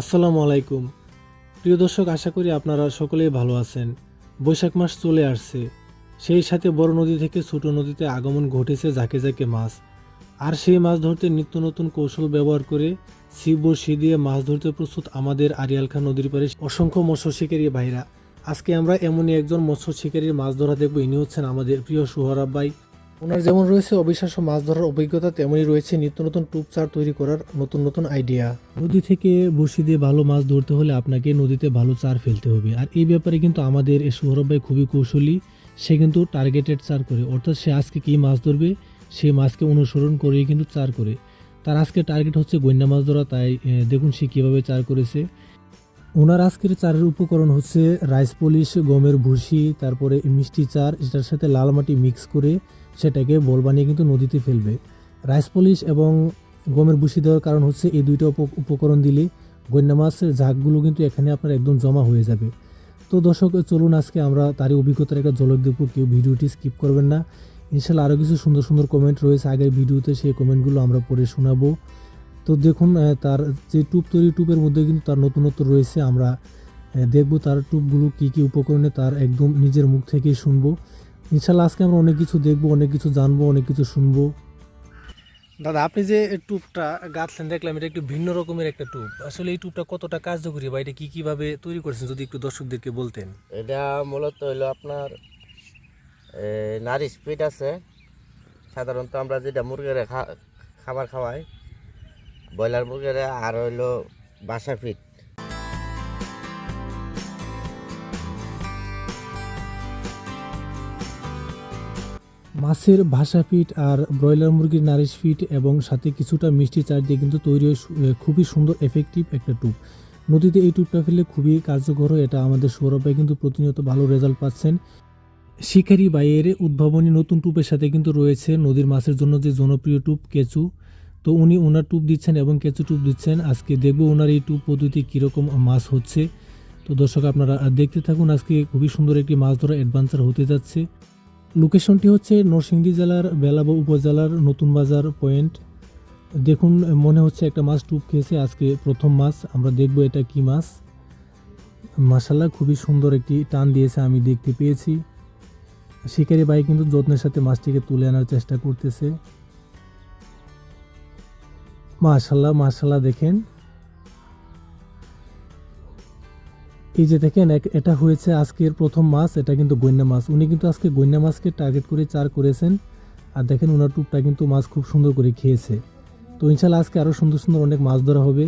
আসসালামু আলাইকুম। প্রিয় দর্শক, আশা করি আপনারা সকলেই ভালো আছেন। বৈশাখ মাস চলে আসছে। সেই সাথে বড় নদী থেকে ছোট নদীতে আগমন ঘটেছে ঝাঁকে ঝাঁকে মাছ। আর সেই মাছ ধরতে নিত্য নতুন কৌশল ব্যবহার করে ছিপ, বড়শি দিয়ে মাছ ধরতে প্রস্তুত আমাদের আরিয়ালখা নদীর পারে অসংখ্য মৎস্য শিকারী ভাইরা। আজকে আমরা এমনই একজন মৎস্য শিকারীর মাছ ধরা দেখব। ইনি হচ্ছেন আমাদের প্রিয় সুহরাব ভাই। ওনার যেমন রয়েছে অবিশ্বাস্য মাছ ধরার অভিজ্ঞতা, তেমনই রয়েছে নিত্য নতুন টুপ চার তৈরি করার নতুন নতুন আইডিয়া নদী থেকে বসি দিয়ে ভালো মাছ ধরতে হলে আপনাকে নদীতে ভালো চার ফেলতে হবে। আর এই ব্যাপারে কিন্তু আমাদের এই সৌরভ ভাই খুবই কৌশলী। সে কিন্তু টার্গেটেড চার করে। অর্থাৎ সে আজকে কী মাছ ধরবে সেই মাছকে অনুসরণ করেই কিন্তু চার করে। তার আজকে টার্গেট হচ্ছে গন্যা মাছ ধরা, তাই দেখুন সে কীভাবে চার করেছে। ওনার আজকের চারের উপকরণ হচ্ছে রাইস পলিশ, গমের ভুসি, তারপরে মিষ্টি চার এটার সাথে লাল মাটি মিক্স করে সেটাকে বল বানিয়ে কিন্তু নদীতে ফেলবে। রাইস পলিশ এবং গমের ভুসি দেওয়ার কারণ হচ্ছে এই দুইটা উপ- উপকরণ দিলে গন্যা মাছের ঝাঁকগুলো কিন্তু এখানে আপনার একদম জমা হয়ে যাবে। তো দর্শক, চলুন আজকে আমরা তারই অভিজ্ঞতার একটা ঝলক দেখব কেউ ভিডিওটি স্কিপ করবেন না। ইনশাল্লাহ আরও কিছু সুন্দর সুন্দর কমেন্ট রয়েছে, আগের ভিডিওতে সেই কমেন্টগুলো আমরা পড়ে শোনাবো। তো দেখুন তার যে টুপ তৈরি টুপের মধ্যে কিন্তু তার নতুনত্ব রয়েছে। আমরা দেখব তার টুপগুলো কী কী উপকরণে তার একদম নিজের মুখ থেকেই শুনব। ইনশাল্লাহ আজকে আমরা অনেক কিছু দেখব অনেক কিছু জানব অনেক কিছু শুনব। দাদা আপনি যে টুপটা গাঁথলেন দেখলাম এটা একটু ভিন্ন রকমের একটা টুপ। আসলে এই টুপটা কতটা কার্যকরী বা এটা কী কীভাবে তৈরি করেছেন যদি একটু দর্শকদেরকে বলতেন? এটা মূলত হইল আপনার এ, নারী স্পিড আছে। সাধারণত আমরা যেটা মুরগিরে খা- খাবার খাওয়াই ব্রয়লার মুরগিরে আর হইল বাসা ফিট। মাছের ভাষা ফিট আর ব্রয়লার মুরগির নারিশ ফিট এবং সাথে কিছুটা মিষ্টি চার দিয়ে কিন্তু তৈরি হয় খুবই সুন্দর এফেক্টিভ একটা টুপ। নদীতে এই টুপটা ফেলে খুবই কার্যকর এটা আমাদের সৌরভ কিন্তু প্রতিনিয়ত ভালো রেজাল্ট পাচ্ছেন। শিকারি বাইয়ের উদ্ভাবনী নতুন টুপের সাথে কিন্তু রয়েছে নদীর মাছের জন্য যে জনপ্রিয় টুপ, কেঁচু। তো উনি ওনার টুপ দিচ্ছেন এবং কেঁচু টুপ দিচ্ছেন। আজকে দেখব ওনার এই টুপ পদ্ধতি কীরকম মাছ হচ্ছে। তো দর্শক, আপনারা দেখতে থাকুন, আজকে খুবই সুন্দর একটি মাছ ধরা অ্যাডভেঞ্চার হতে যাচ্ছে। লোকেশনটি হচ্ছে নরসিংদী জেলার বেলাব উপজেলার নতুন বাজার পয়েন্ট। দেখুন, মনে হচ্ছে একটা মাছ টুপ খেয়েছে আজকে প্রথম মাছ। আমরা দেখব এটা কি মাছ। মাসাল্লাহ খুবই সুন্দর একটি টান দিয়েছে, আমি দেখতে পেয়েছি। শিকারি ভাই কিন্তু যত্নের সাথে মাছটিকে তুলে আনার চেষ্টা করতেছে। মাশাল্লাহ মাশাল্লাহ দেখেন। এই যে দেখেন এটা হয়েছে আজকের প্রথম মাছ, এটা কিন্তু গন্যা মাছ। উনি কিন্তু আজকে গন্যা মাছকে টার্গেট করে চার করেছেন। আর দেখেন ওনার টুপটা কিন্তু মাছ খুব সুন্দর করে খেয়েছে। তো ইনশাল্লাহ আজকে আরও সুন্দর সুন্দর অনেক মাছ ধরা হবে।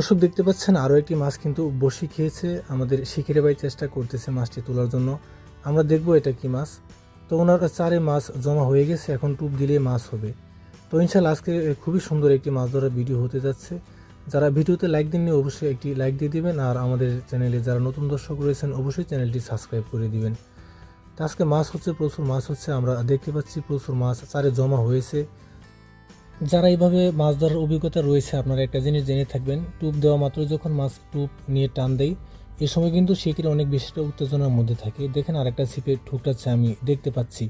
দর্শক দেখতে পাচ্ছেন, আরও একটি মাছ কিন্তু বসি খেয়েছে। আমাদের শিখিরে ভাই চেষ্টা করতেছে মাছটি তোলার জন্য। আমরা দেখব এটা কি মাছ। তো ওনার চারে মাছ জমা হয়ে গেছে, এখন টুপ দিলে মাছ হবে। তো ইনশাল্লাহ আজকে খুবই সুন্দর একটি মাছ ধরার ভিডিও হতে যাচ্ছে। যারা ভিডিওতে লাইক দেননি, অবশ্যই একটি লাইক দিয়ে দিবেন। আর আমাদের চ্যানেলে যারা নতুন দর্শক রয়েছেন, অবশ্যই চ্যানেলটি সাবস্ক্রাইব করে দিবেন। তো আজকে মাছ হচ্ছে, প্রচুর মাছ হচ্ছে। আমরা দেখতে পাচ্ছি, প্রচুর মাছ চারে জমা হয়েছে। যারা এইভাবে মাছ ধরার অভিজ্ঞতা রয়েছে, আপনারা একটা জিনিস জেনে থাকবেন, টুপ দেওয়া মাত্র যখন মাছ টুপ নিয়ে টান দেয় এ সময় কিন্তু শিকিরে অনেক বেশি একটা উত্তেজনার মধ্যে থাকে। দেখেন আরেকটা ছিপে ঠুকটাচ্ছে আমি দেখতে পাচ্ছি।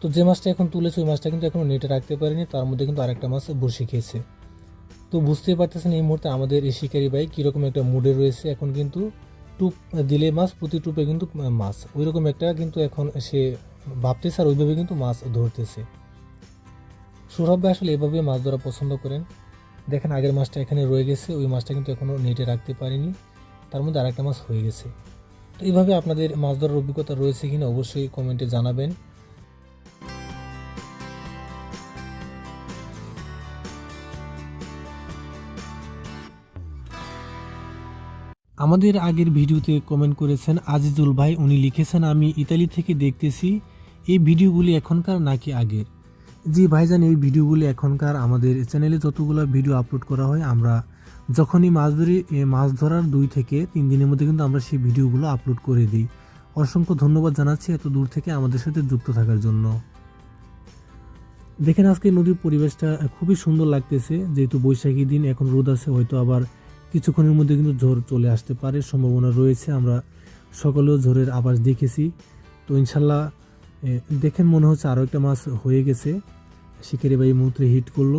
তো যে মাছটা এখন তুলেছে, ওই মাছটা কিন্তু এখনও নেটে রাখতে পারেনি, তার মধ্যে কিন্তু আরেকটা মাছ বসে খেয়েছে। তো বুঝতেই পারতেছেন এই মুহূর্তে আমাদের এই শিকারি ভাই কীরকম একটা মুডে রয়েছে। এখন কিন্তু টুপ দিলে মাছ, প্রতি টুপে কিন্তু মাছ। ওই রকম একটা কিন্তু এখন সে ভাবতেছে আর ওইভাবে কিন্তু মাছ ধরতেছে। সৌরভ ভাই আসলে এভাবে মাছ ধরা পছন্দ করেন। দেখেন, আগের মাছটা এখানে রয়ে গেছে, ওই মাছটা কিন্তু এখনও নেটে রাখতে পারিনি। তার মধ্যে আরেকটা মাছ হয়ে গেছে। তো এইভাবে আপনাদের মাছ ধরার অভিজ্ঞতা রয়েছে কিনা অবশ্যই কমেন্টে জানাবেন। আমাদের আগের ভিডিওতে কমেন্ট করেছেন আজিজুল ভাই। উনি লিখেছেন, আমি ইতালি থেকে দেখতেছি, এই ভিডিওগুলি এখনকার নাকি আগের? জি ভাইজান, এই ভিডিওগুলি এখনকার আমাদের চ্যানেলে যতগুলো ভিডিও আপলোড করা হয়, আমরা যখনই মাছ ধরি মাছ ধরার দুই থেকে তিন দিনের মধ্যে কিন্তু আমরা সেই ভিডিওগুলো আপলোড করে দিই। অসংখ্য ধন্যবাদ জানাচ্ছি এত দূর থেকে আমাদের সাথে যুক্ত থাকার জন্য। দেখেন আজকে নদীর পরিবেশটা খুবই সুন্দর লাগতেছে, যেহেতু বৈশাখী দিন, এখন রোদ আছে, হয়তো আবার কিছুক্ষণের মধ্যে কিন্তু ঝড় চলে আসতে পারে, সম্ভাবনা রয়েছে, আমরা সকলেও ঝড়ের আবাস দেখেছি। তো ইনশাল্লাহ দেখেন মনে হচ্ছে আরও একটা মাছ হয়ে গেছে। শিকারি ভাই মুহূর্তে হিট করল।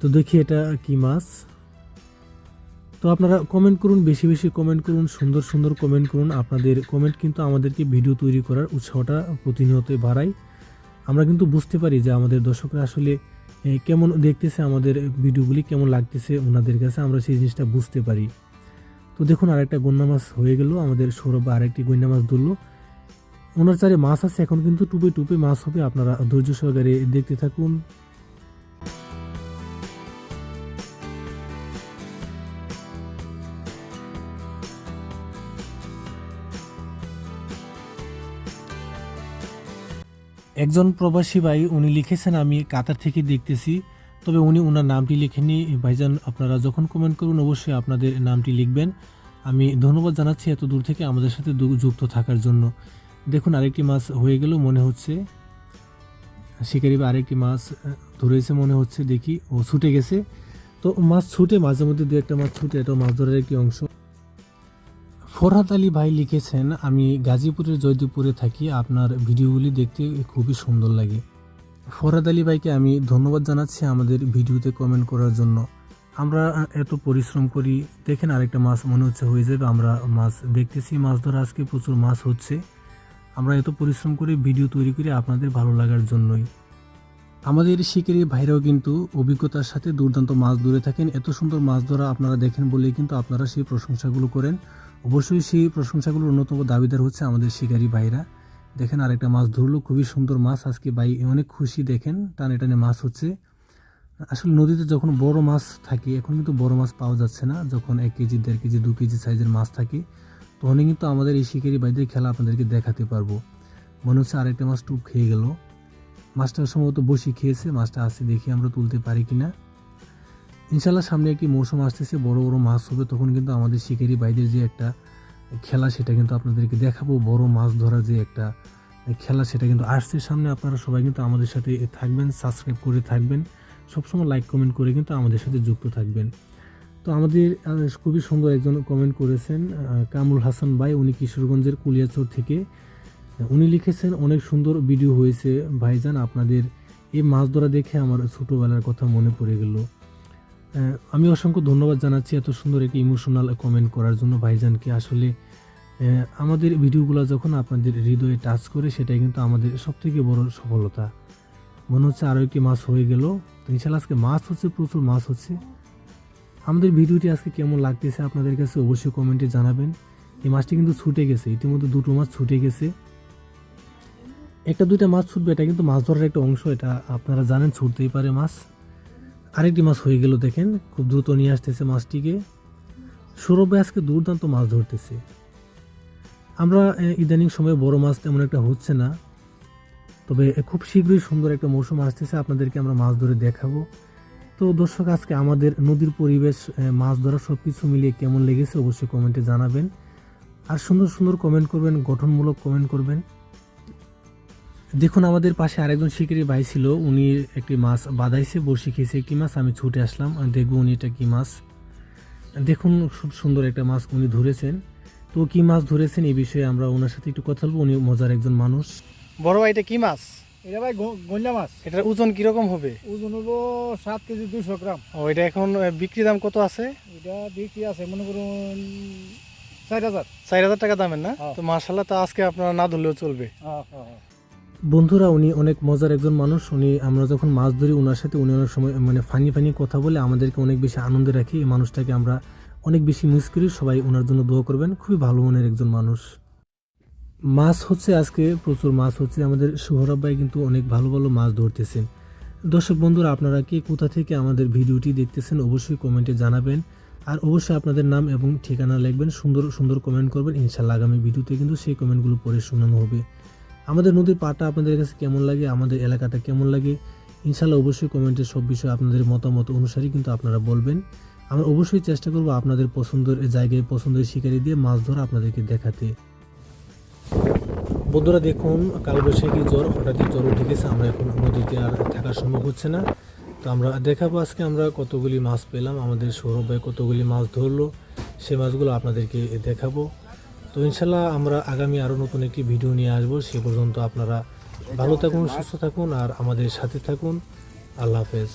তো দেখি এটা কি মাছ। তো আপনারা কমেন্ট করুন, বেশি বেশি কমেন্ট করুন, সুন্দর সুন্দর কমেন্ট করুন। আপনাদের কমেন্ট কিন্তু আমাদেরকে ভিডিও তৈরি করার উৎসাহটা প্রতিনিয়তই বাড়ায়। আমরা কিন্তু বুঝতে পারি যে আমাদের দর্শকরা আসলে কেমন দেখতেছে আমাদের ভিডিওগুলি কেমন লাগতেছে ওনাদের কাছে, আমরা সেই জিনিসটা বুঝতে পারি। তো দেখুন আরেকটা গন্যা মাছ হয়ে গেল। আমাদের সৌরভ আরেকটি গন্যা মাছ ধরলো। ওনার চারে মাছ আছে, এখন কিন্তু টুপে টুপে মাছ হবে, আপনারা ধৈর্য সহকারে দেখতে থাকুন। একজন প্রবাসী ভাই, উনি লিখেছেন, আমি কাতার থেকে দেখতেছি। তবে উনি ওনার নামটি লিখেনি ভাইজান, আপনারা যখন কমেন্ট করুন, অবশ্যই আপনাদের নামটি লিখবেন। আমি ধন্যবাদ জানাচ্ছি এত দূর থেকে আমাদের সাথে যুক্ত থাকার জন্য। দেখুন, আরেকটি মাছ হয়ে গেল, মনে হচ্ছে। শিকারি বা আরেকটি মাছ ধরেছে মনে হচ্ছে, দেখি, ও ছুটে গেছে। তো মাছ ছুটে, মাঝে মধ্যে দু একটা মাছ ছুটে, এটাও মাছ ধরার একটি অংশ। ফরহাদ আলী ভাই লিখেছেন, আমি গাজীপুরের জয়দেবপুরে থাকি, আপনার ভিডিওগুলি দেখতে খুবই সুন্দর লাগে। ফরহাদ আলী ভাইকে আমি ধন্যবাদ জানাচ্ছি আমাদের ভিডিওতে কমেন্ট করার জন্য। আমরা এত পরিশ্রম করি, দেখেন আরেকটা মাছ মনে হচ্ছে হয়ে যাবে, আমরা মাছ দেখতেছি, মাছ ধরা আজকে প্রচুর মাছ হচ্ছে। আমরা এত পরিশ্রম করে ভিডিও তৈরি করি আপনাদের ভালো লাগার জন্যই। আমাদের শিকারি ভাইরাও কিন্তু অভিজ্ঞতার সাথে দুর্দান্ত মাছ ধরে থাকেন। এত সুন্দর মাছ ধরা আপনারা দেখেন বলেই কিন্তু আপনারা সেই প্রশংসাগুলো করেন। অবশ্যই সেই প্রশংসাগুলোর অন্যতম দাবিদার হচ্ছে আমাদের শিকারি ভাইরা। দেখেন আরেকটা মাছ ধরলো, খুবই সুন্দর মাছ। আজকে ভাই অনেক খুশি দেখেন, টানে টানে মাছ হচ্ছে। আসলে নদীতে যখন বড় মাছ থাকে, এখন কিন্তু বড় মাছ পাওয়া যাচ্ছে না। যখন এক কেজি, দেড় কেজি, দু কেজি সাইজের মাছ থাকে তখনই কিন্তু আমাদের এই শিকারি ভাইদের খেলা আপনাদেরকে দেখাতে পারব। মনে হচ্ছে আরেকটা মাছ টুপ খেয়ে গেল। মাছটা সম্ভবত বসি খেয়েছে, মাছটা আসছে দেখি আমরা তুলতে পারি কি না ইনশাল্লাহ সামনে একটি মৌসুম আসতেছে, বড় বড় মাছ হবে, তখন কিন্তু আমাদের শিকারি ভাইদের যে একটা খেলা সেটা কিন্তু আপনাদেরকে দেখাবো। বড় মাছ ধরার যে একটা খেলা সেটা কিন্তু আসছে সামনে, আপনারা সবাই কিন্তু আমাদের সাথে থাকবেন, সাবস্ক্রাইব করে থাকবেন, সবসময় লাইক, কমেন্ট করে কিন্তু আমাদের সাথে যুক্ত থাকবেন। তো আমাদের খুবই সুন্দর একজন কমেন্ট করেছেন কামরুল হাসান ভাই, উনি কিশোরগঞ্জের কুলিয়াচর থেকে। উনি লিখেছেন, অনেক সুন্দর ভিডিও হয়েছে ভাইজান, আপনাদের এই মাছ ধরা দেখে আমার ছোটোবেলার কথা মনে পড়ে গেল। আমি অসংখ্য ধন্যবাদ জানাচ্ছি এত সুন্দর একটি ইমোশনাল কমেন্ট করার জন্য ভাইজানকে। আসলে আমাদের ভিডিওগুলো যখন আপনাদের হৃদয়ে টাচ করে, সেটাই কিন্তু আমাদের সবথেকে বড় সফলতা। মনে হচ্ছে আরও একটি মাছ হয়ে গেল। ইনশাল্লাহ আজকে মাছ হচ্ছে, প্রচুর মাছ হচ্ছে। আমাদের ভিডিওটি আজকে কেমন লাগতেছে আপনাদের কাছে অবশ্যই কমেন্টে জানাবেন। এই মাছটি কিন্তু ছুটে গেছে, ইতিমধ্যে দুটো মাছ ছুটে গেছে। একটা দুইটা মাছ ছুটবে, এটা কিন্তু মাছ ধরার একটা অংশ, এটা আপনারা জানেন ছুটতেই পারে মাছ। আরেকটি মাছ হয়ে গেল দেখেন, খুব দ্রুত নিয়ে আসতেছে মাছটিকে। সৌরভে আজকে দুর্দান্ত মাছ ধরতেছে। আমরা ইদানিং সময়ে বড় মাছ তেমন একটা হচ্ছে না। তবে খুব শীঘ্রই সুন্দর একটা মৌসুম আসতেছে, আপনাদেরকে আমরা মাছ ধরে দেখাবো। তো দর্শক, আজকে আমাদের নদীর পরিবেশ মাছ ধরা সব কিছু মিলিয়ে কেমন লেগেছে অবশ্যই কমেন্টে জানাবেন। আর সুন্দর সুন্দর কমেন্ট করবেন, গঠনমূলক কমেন্ট করবেন। দেখুন, আমাদের পাশে আরেকজন শিকারি ভাই ছিল, উনি একটি মাছ বাদাইছে বড়শি খেয়েছে। একটি মাছ? আমি ছুটে আসলাম দেখব উনি এটা কী মাছ। দেখুন, খুব সুন্দর একটা মাছ উনি ধরেছেন। তো কী মাছ ধরেছেন এই বিষয়ে আমরা ওনার সাথে একটু কথা বলব, উনি মজার একজন মানুষ। বড় ভাই, এটা কি মাছ? এটা ভাই গঞ্জা মাছ। এটার ওজন কীরকম হবে? ওজন হব সাত কেজি দুশো গ্রাম। ও এটা এখন বিক্রি দাম কত আছে? এটা বিক্রি আছে মনে করুন চার হাজার। চার হাজার টাকা দামের না? হ্যাঁ। তো মার্শাল্লাহ তা আজকে আপনারা না ধরলেও চলবে। হ্যাঁ, হ্যাঁ। বন্ধুরা উনি অনেক মজার একজন মানুষ। উনি আমরা যখন মাছ ধরি ওনার সাথে উনি অনেক সময় মানে ফানি ফানি কথা বলে আমাদেরকে অনেক বেশি আনন্দে রাখি। এই মানুষটাকে আমরা অনেক বেশি মিস করি। সবাই ওনার জন্য দোয়া করবেন। খুবই ভালো মনের একজন মানুষ। মাছ হচ্ছে আজকে, প্রচুর মাছ হচ্ছে। আমাদের সোহরাব ভাই কিন্তু অনেক ভালো ভালো মাছ ধরতেছেন। দর্শক বন্ধুরা, আপনারা কি কোথা থেকে আমাদের ভিডিওটি দেখতেছেন অবশ্যই কমেন্টে জানাবেন। আর অবশ্যই আপনাদের নাম এবং ঠিকানা লিখবেন, সুন্দর সুন্দর কমেন্ট করবেন। ইনশাল্লাহ আগামী ভিডিওতে কিন্তু সেই কমেন্টগুলো পড়ে শোনানো হবে। আমাদের নদীর পাটা আপনাদের কাছে কেমন লাগে, আমাদের এলাকাটা কেমন লাগে, ইনশাল্লাহ অবশ্যই কমেন্টে সব বিষয়ে আপনাদের মতামত অনুসারে কিন্তু আপনারা বলবেন। আমরা অবশ্যই চেষ্টা করব আপনাদের পছন্দের জায়গায় পছন্দের শিকারি দিয়ে মাছ ধরা আপনাদেরকে দেখাতে। বন্ধুরা দেখুন, কালবৈশাখী জ্বর হঠাৎই জ্বর উঠে গেছে, আমরা এখন নদীতে আর থাকা সম্ভব হচ্ছে না। তো আমরা দেখাবো আজকে আমরা কতগুলি মাছ পেলাম, আমাদের সৌরভ ভাই কতগুলি মাছ ধরলো, সে মাছগুলো আপনাদেরকে দেখাবো। তো ইনশাল্লাহ আমরা আগামী আরও নতুন একটি ভিডিও নিয়ে আসব, সে পর্যন্ত আপনারা ভালো থাকুন, সুস্থ থাকুন, আর আমাদের সাথে থাকুন। আল্লাহ হাফেজ।